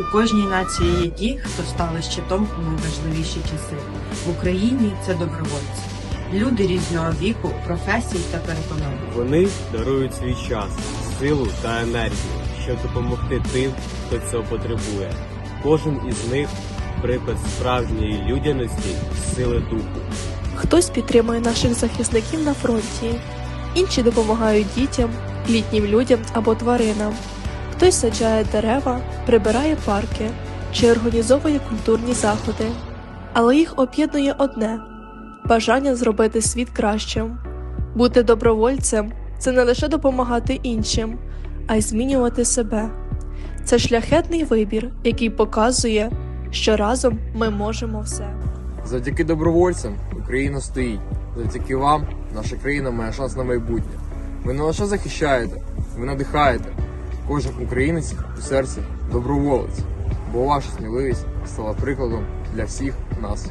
У кожній нації є ті, хто стали щитом у найважливіші часи. В Україні це добровольці. Люди різного віку, професій та переконань. Вони дарують свій час, силу та енергію, щоб допомогти тим, хто цього потребує. Кожен із них приклад справжньої людяності, сили духу. Хтось підтримує наших захисників на фронті, інші допомагають дітям, літнім людям або тваринам. Хтось саджає дерева, прибирає парки чи організовує культурні заходи. Але їх об'єднує одне бажання зробити світ кращим. Бути добровольцем це не лише допомагати іншим, а й змінювати себе. Це шляхетний вибір, який показує, що разом ми можемо все. Завдяки добровольцям Україна стоїть. Завдяки вам наша країна має шанс на майбутнє. Ви не лише захищаєте, ви надихаєте. Кожен українець у серці доброволець, бо ваша сміливість стала прикладом для всіх нас.